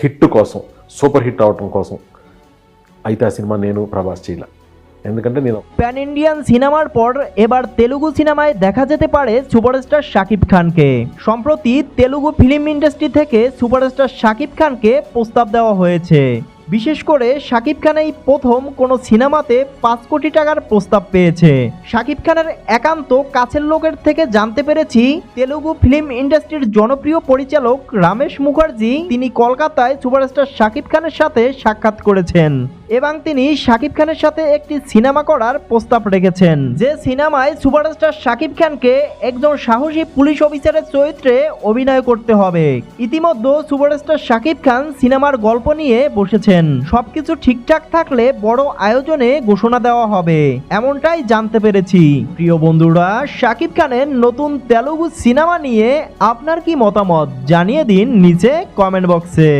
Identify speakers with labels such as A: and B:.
A: Hit కోసం super hit అవటం కోసం అయితే ఆ సినిమా నేను ప్రభాస్ చేయలే ఎందుకంటే నేను
B: প্যান ইন্ডিয়ান সিনেমার পর এবার তেলুগু সিনেমায় দেখা যেতে পারে সুপারস্টার শাকিব খানকে সম্প্রতি তেলুগু ফিল্ম ইন্ডাস্ট্রি থেকে সুপারস্টার শাকিব খানকে প্রস্তাব দেওয়া হয়েছে বিশেষ করে শাকিব খান এই প্রথম কোনো সিনেমাতে পাঁচ কোটি টাকার প্রস্তাব পেয়েছে। শাকিব খানের একান্ত কাছের লোকের থেকে জানতে পেরেছি, তেলুগু ফিল্ম ইন্ডাস্ট্রির জনপ্রিয় পরিচালক রামেশ মুখার্জি তিনি কলকাতায় সুপারস্টার শাকিব খানের সাথে সাক্ষাৎ করেছেন এবং তিনি শাকিব খানের সাথে একটি সিনেমা করার প্রস্তাব রেখেছেন। যে সিনেমায় সুপারস্টার শাকিব খানকে একজন সাহসী পুলিশ অফিসারের চরিত্রে অভিনয় করতে হবে। ইতিমধ্যে সুপারস্টার শাকিব খান সিনেমার গল্প নিয়ে বসেছেন। সবকিছু ঠিকঠাক থাকলে বড় আয়োজনে ঘোষণা দেওয়া হবে। এমনটাই জানতে পেরেছি। প্রিয় বন্ধুরা, শাকিব খানের নতুন তেলুগু সিনেমা নিয়ে আপনার কি মতামত? জানিয়ে দিন নিচে কমেন্ট বক্সে।